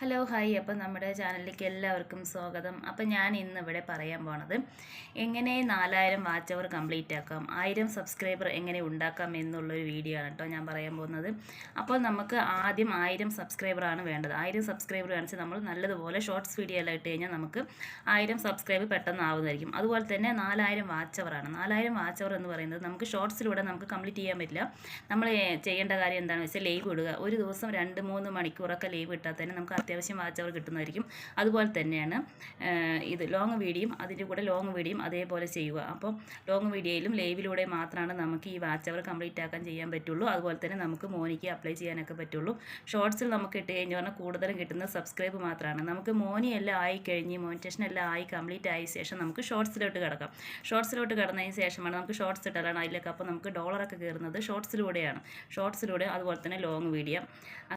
Hello hi. അപ്പം നമ്മുടെ ചാനലിലേക്ക് എല്ലാവർക്കും സ്വാഗതം. അപ്പം ഞാൻ ഇന്ന് ഇവിടെ പറയാൻ പോണത് എങ്ങനെ നാലായിരം വാച്ച് അവർ കംപ്ലീറ്റ് ആക്കാം ആയിരം സബ്സ്ക്രൈബർ എങ്ങനെ ഉണ്ടാക്കാം എന്നുള്ളൊരു വീഡിയോ ആണ് കേട്ടോ ഞാൻ പറയാൻ പോകുന്നത്. അപ്പോൾ നമുക്ക് ആദ്യം ആയിരം സബ്സ്ക്രൈബറാണ് വേണ്ടത്. ആയിരം സബ്സ്ക്രൈബർ കാണിച്ച് നമ്മൾ നല്ലതുപോലെ ഷോർട്സ് വീഡിയോ എല്ലാം ഇട്ട് കഴിഞ്ഞാൽ നമുക്ക് ആയിരം സബ്സ്ക്രൈബ് പെട്ടെന്ന് ആവുന്നതായിരിക്കും അതുപോലെ തന്നെ നാലായിരം വാച്ച് അവറാണ് നാലായിരം വാച്ച് അവർ എന്ന് പറയുന്നത് നമുക്ക് ഷോർട്സിലൂടെ നമുക്ക് കംപ്ലീറ്റ് ചെയ്യാൻ പറ്റില്ല. നമ്മൾ ചെയ്യേണ്ട കാര്യം എന്താണെന്ന് വെച്ചാൽ ലൈവ് ഇടുക. ഒരു ദിവസം രണ്ട് മൂന്ന് മണിക്കൂറൊക്കെ ലൈവ് ഇട്ടാൽ തന്നെ നമുക്ക് അത്യാവശ്യം വായിച്ചവർ കിട്ടുന്നതായിരിക്കും. അതുപോലെ തന്നെയാണ് ഇത് ലോങ് വീഡിയോയും അതിന്റെ കൂടെ ലോങ് വീഡിയോയും അതേപോലെ ചെയ്യുക. അപ്പോൾ ലോങ് വീഡിയോയിലും ലൈവിലൂടെ മാത്രമാണ് നമുക്ക് ഈ വാച്ചവർ കംപ്ലീറ്റ് ആക്കാൻ ചെയ്യാൻ പറ്റുള്ളൂ. അതുപോലെ തന്നെ നമുക്ക് മോനിക്ക് അപ്ലൈ ചെയ്യാനൊക്കെ പറ്റുള്ളൂ. ഷോർട്സിൽ നമുക്ക് ഇട്ട് കഴിഞ്ഞ് പറഞ്ഞാൽ കൂടുതലും കിട്ടുന്ന സബ്സ്ക്രൈബ് മാത്രമാണ്. നമുക്ക് മോനി എല്ലാം ആയി കഴിഞ്ഞ് മോണിറ്റേഷൻ എല്ലാം ആയി കംപ്ലീറ്റ് ആയ ശേഷം നമുക്ക് ഷോർട്സിലോട്ട് കിടക്കാം. ഷോർട്സിലോട്ട് കിടന്നതിന് ശേഷമാണ് നമുക്ക് ഷോർട്സ് ഇട്ടാലാണ് അതിലേക്ക് അപ്പോൾ നമുക്ക് ഡോളറൊക്കെ കയറുന്നത് ഷോർട്സിലൂടെയാണ് ഷോർട്സിലൂടെ അതുപോലെ തന്നെ ലോങ് വീഡിയോ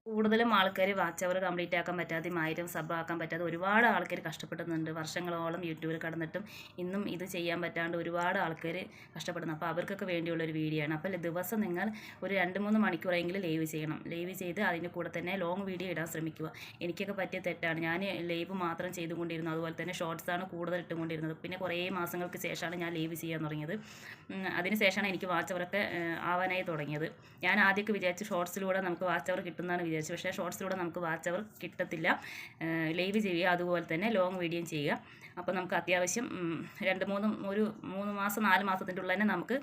കൂടുതലും ആൾക്കാർ വാച്ചവർ കംപ്ലീറ്റ് ആക്കാൻ പറ്റാതെ ആയിരം ആക്കാൻ പറ്റാതെ ഒരുപാട് ആൾക്കാർ കഷ്ടപ്പെടുന്നുണ്ട്. വർഷങ്ങളോളം യൂട്യൂബിൽ കടന്നിട്ടും ഇന്നും ഇത് ചെയ്യാൻ പറ്റാണ്ട് ഒരുപാട് ആൾക്കാർ കഷ്ടപ്പെടുന്നു. അപ്പോൾ അവർക്കൊക്കെ വേണ്ടിയുള്ള ഒരു വീഡിയോ ആണ് അപ്പോൾ ദിവസം നിങ്ങൾ ഒരു രണ്ട് മൂന്ന് മണിക്കൂറെങ്കിലും ലൈവ് ചെയ്യണം. ലൈവ് ചെയ്ത് അതിന്റെ കൂടെ തന്നെ ലോങ് വീഡിയോ ഇടാൻ ശ്രമിക്കുക. എനിക്കൊക്കെ പറ്റിയ തെറ്റാണ്. ഞാൻ ലൈവ് മാത്രം ചെയ്തുകൊണ്ടിരുന്നു. അതുപോലെ തന്നെ ഷോർട്സാണ് കൂടുതൽ ഇട്ടുകൊണ്ടിരുന്നത്. പിന്നെ കുറേ മാസങ്ങൾക്ക് ശേഷമാണ് ഞാൻ ലൈവ് ചെയ്യാൻ തുടങ്ങിയത്. അതിനുശേഷമാണ് അതിന് എനിക്ക് വാച്ച് അവറൊക്കെ ആവാനായി തുടങ്ങിയത്. ഞാൻ ആദ്യമൊക്കെ വിചാരിച്ചു ഷോർട്സിലൂടെ നമുക്ക് വാച്ച് അവർ കിട്ടുന്നതാണ് വിചാരിച്ചു പക്ഷേ ഷോർട്സിലൂടെ നമുക്ക് വാച്ച് അവർ കിട്ടത്തില്ല. ലൈവ് ചെയ്യുക അതുപോലെ തന്നെ ലോങ് വീഡിയോ ചെയ്യുക. അപ്പോൾ നമുക്ക് അത്യാവശ്യം രണ്ട് മൂന്ന് ഒരു മൂന്ന് മാസം നാല് മാസത്തിന്റെ ഉള്ളിൽ തന്നെ നമുക്ക്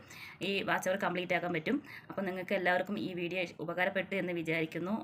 ഈ വാച്ച് അവർ കംപ്ലീറ്റ് ആക്കാൻ പറ്റും. അപ്പോൾ നിങ്ങൾക്ക് എല്ലാവർക്കും ഈ വീഡിയോ ഉപകാരപ്പെട്ടു എന്ന് വിചാരിക്കുന്നു.